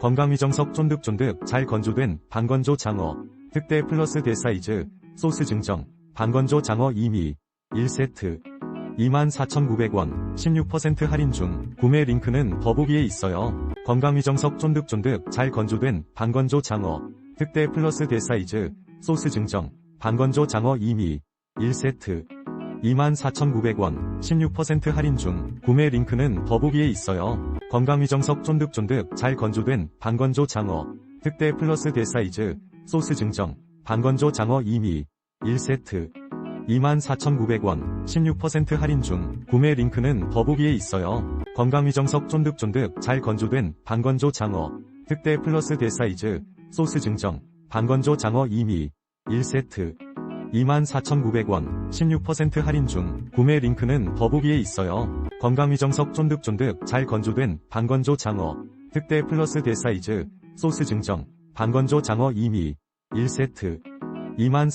건강위정석 쫀득쫀득 잘 건조된 반건조 장어 특대 플러스 대사이즈 소스 증정 반건조 장어 2미 1세트 24,900원 16% 할인 중 구매 링크는 더보기에 있어요. 건강위정석 쫀득쫀득 잘 건조된 반건조 장어 특대 플러스 대사이즈 소스 증정 반건조 장어 2미 1세트 24,900원 16% 할인 중 구매 링크는 더보기에 있어요. 건강위정석 쫀득쫀득 잘 건조된 반건조 장어 특대 플러스 대사이즈 소스 증정 반건조 장어 2미 1세트 24,900원 16% 할인 중 구매 링크는 더보기에 있어요. 건강위정석 쫀득쫀득 잘 건조된 반건조 장어 특대 플러스 대사이즈 소스 증정 반건조 장어 2미 1세트 24,900원 16% 할인 중 구매 링크는 더보기에 있어요. 건강위정석 쫀득쫀득 잘 건조된 반건조 장어 특대 플러스 대사이즈 소스 증정 반건조 장어 2미 1세트 24,000